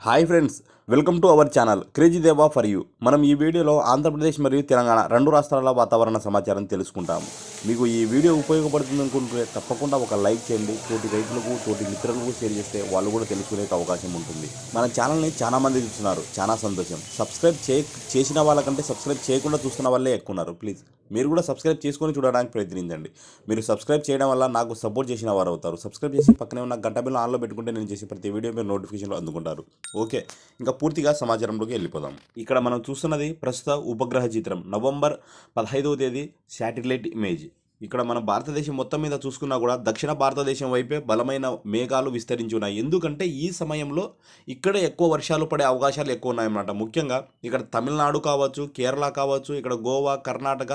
Hi friends welcome to our channel. Crazy Deva for you. మనం ఈ వీడియోలో ఆంధ్రప్రదేశ్ మరియు తెలంగాణ రెండు రాష్ట్రాల వాతావరణ సమాచారం తెలుసుకుంటాము మీకు ఈ వీడియో ఉపయోగపడుతుంది అనుకుంటే తప్పకుండా ఒక లైక్ చేయండి. తోటి రైతులకు తోటి మిత్రులకు షేర్ చేస్తే వాళ్ళు కూడా తెలుసుకునే అవకాశం ఉంటుంది. మన ఛానల్ని చాలా మంది చూస్తున్నారు. చాలా సంతోషం. సబ్స్క్రైబ్ చే చేసిన వాళ్ళకంటే సబ్స్క్రైబ్ చేయకుండా చూస్తున్న వాళ్ళే ఎక్కువ ఉన్నారు. ప్లీజ్ మీరు కూడా సబ్స్క్రైబ్ చేసుకొని చూడడానికి ప్రయత్నించండి. మీరు సబ్స్క్రైబ్ చేయడం వల్ల నాకు సపోర్ట్ చేసిన వారు అవుతారు. సబ్స్క్రైబ్ చేసి పక్కనే ఉన్న గంట బిల్లు ఆన్లో పెట్టుకుంటే నేను చేసే ప్రతి వీడియో మీరు నోటిఫికేషన్లో అందుకుంటారు. ఓకే ఇంకా పూర్తిగా సమాచారంలోకి వెళ్ళిపోదాం. ఇక్కడ మనం చూస్తున్నది ప్రస్తుత ఉపగ్రహ చిత్రం. నవంబర్ పదహైదవ తేదీ శాటిలైట్ ఇమేజ్. ఇక్కడ మన భారతదేశం మొత్తం మీద చూసుకున్నా కూడా దక్షిణ భారతదేశం వైపే బలమైన మేఘాలు విస్తరించి ఉన్నాయి. ఎందుకంటే ఈ సమయంలో ఇక్కడే ఎక్కువ వర్షాలు పడే అవకాశాలు ఎక్కువ ఉన్నాయన్నమాట. ముఖ్యంగా ఇక్కడ తమిళనాడు కావచ్చు కేరళ కావచ్చు ఇక్కడ గోవా కర్ణాటక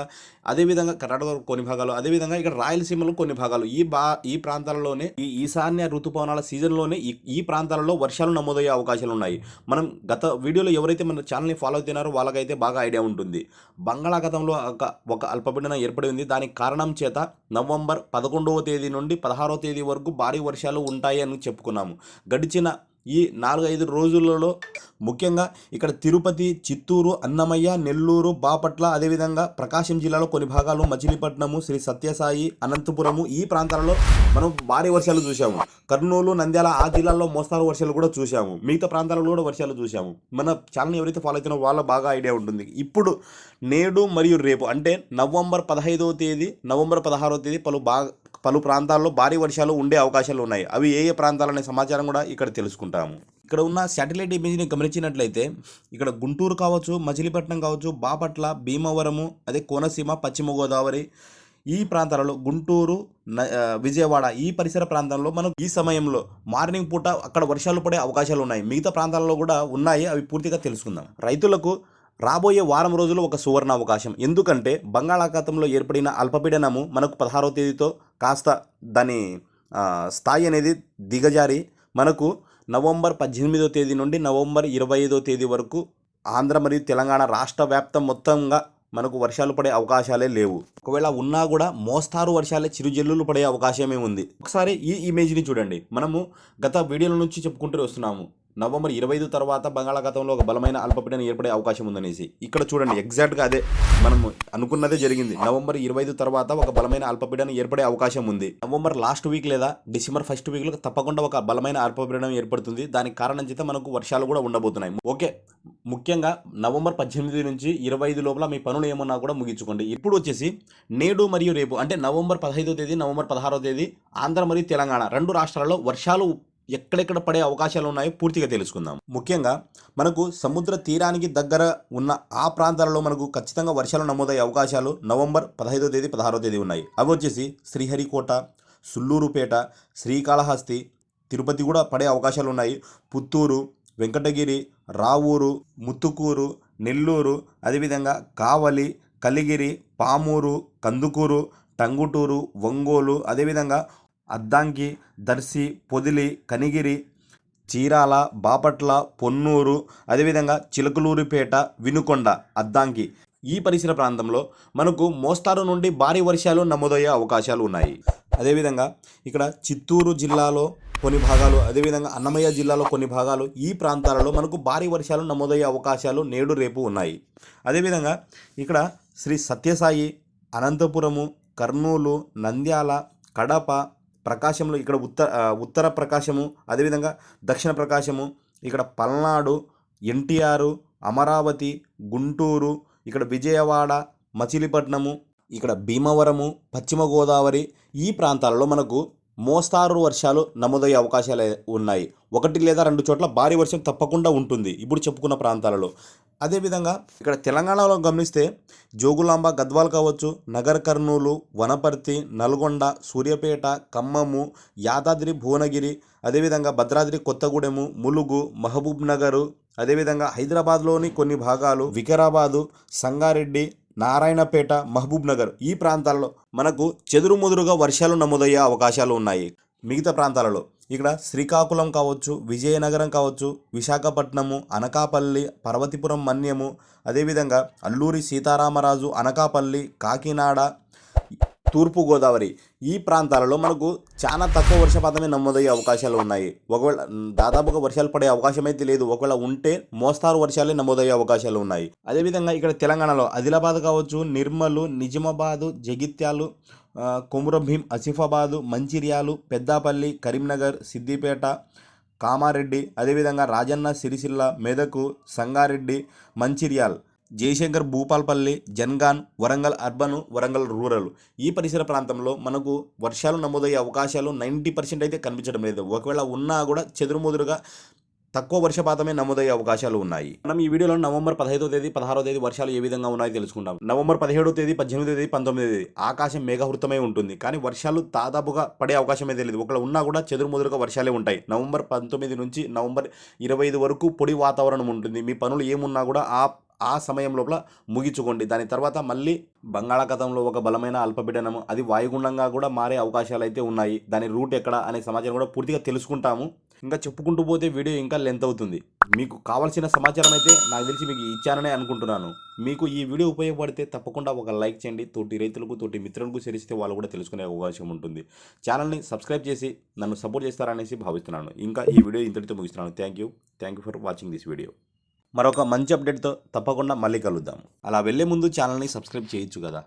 అదేవిధంగా కర్ణాటక కొన్ని భాగాలు అదేవిధంగా ఇక్కడ రాయలసీమలో కొన్ని భాగాలు. ఈ బా ఈ ప్రాంతాలలోనే ఈ ఈశాన్య ఋతుపవనాల సీజన్లోనే ఈ ఈ ప్రాంతాలలో వర్షాలు నమోదయ్యే అవకాశాలు ఉన్నాయి. మనం గత వీడియోలో ఎవరైతే మన ఛానల్ని ఫాలో అవుతున్నారో వాళ్ళకైతే బాగా ఐడియా ఉంటుంది. బంగాళాఖాతంలో ఒక ఒక అల్పపీడనం ఏర్పడి ఉంది. దానికి కారణం చేత నవంబర్ పదకొండవ తేదీ నుండి పదహారవ తేదీ వరకు భారీ వర్షాలు ఉంటాయి అని చెప్పుకున్నాము. గడిచిన ఈ నాలుగైదు రోజులలో ముఖ్యంగా ఇక్కడ తిరుపతి చిత్తూరు అన్నమయ్య నెల్లూరు బాపట్ల అదేవిధంగా ప్రకాశం జిల్లాలో కొన్ని భాగాలు మచిలీపట్నము శ్రీ సత్యసాయి అనంతపురము ఈ ప్రాంతాలలో మనం భారీ వర్షాలు చూసాము కర్నూలు నంద్యాల ఆ జిల్లాల్లో మోస్తారు వర్షాలు కూడా చూసాము మిగతా ప్రాంతాలలో కూడా వర్షాలు చూసాము మన ఛానల్ ఎవరైతే ఫాలో అవుతున్నారో వాళ్ళ బాగా ఐడియా ఉంటుంది. ఇప్పుడు నేడు మరియు రేపు అంటే నవంబర్ పదహైదవ తేదీ నవంబర్ పదహారవ తేదీ పలు బాగా పలు ప్రాంతాల్లో భారీ వర్షాలు ఉండే అవకాశాలు ఉన్నాయి. అవి ఏ ఏ ప్రాంతాలనే సమాచారం కూడా ఇక్కడ తెలుసుకుంటాము. ఇక్కడ ఉన్న శాటిలైట్ ఇమేజ్ని గమనించినట్లయితే ఇక్కడ గుంటూరు కావచ్చు మచిలీపట్నం కావచ్చు బాపట్ల భీమవరము అదే కోనసీమ పశ్చిమ గోదావరి ఈ ప్రాంతాలలో గుంటూరు న- విజయవాడ ఈ పరిసర ప్రాంతంలో మనం ఈ సమయంలో మార్నింగ్ పూట అక్కడ వర్షాలు పడే అవకాశాలు ఉన్నాయి. మిగతా ప్రాంతాలలో కూడా ఉన్నాయి. అవి పూర్తిగా తెలుసుకుందాం. రైతులకు రాబోయే వారం రోజులు ఒక సువర్ణ అవకాశం ఎందుకంటే బంగాళాఖాతంలో ఏర్పడిన అల్పపీడనము మనకు పదహారవ తేదీతో కాస్త దాని స్థాయి అనేది దిగజారి మనకు నవంబర్ పద్దెనిమిదో తేదీ నుండి నవంబర్ ఇరవై ఐదో తేదీ వరకు ఆంధ్ర మరియు తెలంగాణ రాష్ట్ర వ్యాప్తం మొత్తంగా మనకు వర్షాలు పడే అవకాశాలే లేవు. ఒకవేళ ఉన్నా కూడా మోస్తారు వర్షాలే చిరుజల్లులు పడే అవకాశమే ఉంది. ఒకసారి ఈ ఇమేజ్ని చూడండి. మనము గత వీడియోల నుంచి చెప్పుకుంటూ వస్తున్నాము. నవంబర్ ఇరవై ఐదు తర్వాత బంగాళాఖాతంలో ఒక బలమైన అల్పపీడనం ఏర్పడే అవకాశం ఉందనేసి. ఇక్కడ చూడండి ఎగ్జాక్ట్గా అదే మనం అనుకున్నదే జరిగింది. నవంబర్ ఇరవై ఐదు తర్వాత ఒక బలమైన అల్పపీడనం ఏర్పడే అవకాశం ఉంది. నవంబర్ లాస్ట్ వీక్ లేదా డిసెంబర్ ఫస్ట్ వీక్లో తప్పకుండా ఒక బలమైన అల్పపీడనం ఏర్పడుతుంది. దానికి కారణం చేత మనకు వర్షాలు కూడా ఉండబోతున్నాయి. ఓకే ముఖ్యంగా నవంబర్ పద్దెనిమిది నుంచి ఇరవై ఐదు లోపల మీ పనులు ఏమన్నా కూడా ముగించుకోండి. ఇప్పుడు వచ్చేసి నేడు మరియు రేపు అంటే నవంబర్ పదహైదో తేదీ నవంబర్ పదహారో తేదీ ఆంధ్ర మరియు తెలంగాణ రెండు రాష్ట్రాల్లో వర్షాలు ఎక్కడెక్కడ పడే అవకాశాలు ఉన్నాయో పూర్తిగా తెలుసుకుందాం. ముఖ్యంగా మనకు సముద్ర తీరానికి దగ్గర ఉన్న ఆ ప్రాంతాలలో మనకు ఖచ్చితంగా వర్షాలు నమోదయ్యే అవకాశాలు నవంబర్ పదహైదో తేదీ పదహారో తేదీ ఉన్నాయి. అవి వచ్చేసి శ్రీహరికోట సుల్లూరుపేట శ్రీకాళహస్తి తిరుపతి కూడా పడే అవకాశాలు ఉన్నాయి. పుత్తూరు వెంకటగిరి రావూరు ముత్తుకూరు నెల్లూరు అదేవిధంగా కావలి కలిగిరి పామూరు కందుకూరు టంగుటూరు ఒంగోలు అదేవిధంగా అద్దంకి దర్శి పొదిలి కనిగిరి చీరాల బాపట్ల పొన్నూరు అదేవిధంగా చిలకలూరిపేట వినుకొండ అద్దాంకి. ఈ పరిసర ప్రాంతంలో మనకు మోస్తారు నుండి భారీ వర్షాలు నమోదయ్యే అవకాశాలు ఉన్నాయి. అదేవిధంగా ఇక్కడ చిత్తూరు జిల్లాలో కొన్ని భాగాలు అదేవిధంగా అన్నమయ్య జిల్లాలో కొన్ని భాగాలు ఈ ప్రాంతాలలో మనకు భారీ వర్షాలు నమోదయ్యే అవకాశాలు నేడు రేపు ఉన్నాయి. అదేవిధంగా ఇక్కడ శ్రీ సత్యసాయి అనంతపురము కర్నూలు నంద్యాల కడప ప్రకాశంలో ఇక్కడ ఉత్తర ఉత్తర ప్రకాశము అదేవిధంగా దక్షిణ ప్రకాశము ఇక్కడ పల్నాడు ఎన్టీఆర్ అమరావతి గుంటూరు ఇక్కడ విజయవాడ మచిలీపట్నము ఇక్కడ భీమవరము పశ్చిమ గోదావరి ఈ ప్రాంతాలలో మనకు మోస్తారు వర్షాలు నమోదయ్యే అవకాశాలు ఉన్నాయి. ఒకటి లేదా రెండు చోట్ల భారీ వర్షం తప్పకుండా ఉంటుంది. ఇప్పుడు చెప్పుకున్న ప్రాంతాలలో అదేవిధంగా ఇక్కడ తెలంగాణలో గమనిస్తే జోగులాంబ గద్వాల్ కావచ్చు నగర్ కర్నూలు వనపర్తి నల్గొండ సూర్యాపేట ఖమ్మము యాదాద్రి భువనగిరి అదేవిధంగా భద్రాద్రి కొత్తగూడెము ములుగు మహబూబ్ నగరు అదేవిధంగా హైదరాబాద్లోని కొన్ని భాగాలు వికారాబాదు సంగారెడ్డి నారాయణపేట మహబూబ్ నగర్ ఈ ప్రాంతాల్లో మనకు చెదురుముదురుగా వర్షాలు నమోదయ్యే అవకాశాలు ఉన్నాయి. మిగతా ప్రాంతాలలో ఇక్కడ శ్రీకాకుళం కావచ్చు విజయనగరం కావచ్చు విశాఖపట్నము అనకాపల్లి పర్వతిపురం మన్యము అదేవిధంగా అల్లూరి సీతారామరాజు అనకాపల్లి కాకినాడ తూర్పుగోదావరి ఈ ప్రాంతాలలో మనకు చాలా తక్కువ వర్షపాతమే నమోదయ్యే అవకాశాలు ఉన్నాయి. ఒకవేళ దాదాపుగా వర్షాలు పడే అవకాశం అయితే లేదు. ఒకవేళ ఉంటే మోస్తారు వర్షాలే నమోదయ్యే అవకాశాలు ఉన్నాయి. అదేవిధంగా ఇక్కడ తెలంగాణలో ఆదిలాబాద్ కావచ్చు నిర్మలు నిజామాబాదు జగిత్యాలు కొమురభీం ఆసిఫాబాదు మంచిర్యాలు పెద్దాపల్లి కరీంనగర్ సిద్దిపేట కామారెడ్డి అదేవిధంగా రాజన్న సిరిసిల్ల మెదకు సంగారెడ్డి మంచిర్యాల్ జయశంకర్ భూపాల్పల్లి జన్గాన్ వరంగల్ అర్బన్ వరంగల్ రూరల్. ఈ పరిసర ప్రాంతంలో మనకు వర్షాలు నమోదయ్యే అవకాశాలు నైంటీ పర్సెంట్ అయితే కనిపించడం లేదు. ఒకవేళ ఉన్నా కూడా చెదురుముదురుగా తక్కువ వర్షపాతమే నమోదయ్యే అవకాశాలు ఉన్నాయి. మనం ఈ వీడియోలో నవంబర్ పదహైదో తేదీ పదహారో తేదీ వర్షాలు ఏ విధంగా ఉన్నాయో తెలుసుకుందాం నవంబర్ పదిహేడో తేదీ పద్దెనిమిదో తేదీ పంతొమ్మిదో తేదీ ఆకాశం మేఘహృతమై ఉంటుంది. కానీ వర్షాలు దాదాపుగా పడే అవకాశమే తెలియదు. ఒకళ్ళు ఒకవేళ ఉన్నా కూడా చెదురుముదురుగా వర్షాలే ఉంటాయి. నవంబర్ పంతొమ్మిది నుంచి నవంబర్ ఇరవై ఐదు వరకు పొడి వాతావరణం ఉంటుంది. మీ పనులు ఏమున్నా కూడా ఆ ఆ సమయం లోపల ముగించుకోండి. దాని తర్వాత మళ్ళీ బంగాళాఖాతంలో ఒక బలమైన అల్పపీడనం అది వాయుగుండంగా కూడా మారే అవకాశాలు అయితే ఉన్నాయి. దాని రూట్ ఎక్కడ అనే సమాచారం కూడా పూర్తిగా తెలుసుకుంటాము. ఇంకా చెప్పుకుంటూ పోతే వీడియో ఇంకా లెంత్ అవుతుంది. మీకు కావాల్సిన సమాచారం అయితే నాకు తెలిసి మీకు ఇచ్చాననే అనుకుంటున్నాను. మీకు ఈ వీడియో ఉపయోగపడితే తప్పకుండా ఒక లైక్ చేయండి. తోటి రైతులకు తోటి మిత్రులకు చేరిస్తే వాళ్ళు కూడా తెలుసుకునే అవకాశం ఉంటుంది. ఛానల్ని సబ్స్క్రైబ్ చేసి నన్ను సపోర్ట్ చేస్తారనేసి భావిస్తున్నాను. ఇంకా ఈ వీడియో ఇంతటితో ముగిస్తున్నాను. Thank you thank you for watching this video మరొక మంచి అప్డేట్తో తప్పకుండా మళ్ళీ కలుద్దాం. అలా వెళ్ళే ముందు ఛానల్ని సబ్స్క్రైబ్ చేయొచ్చు కదా.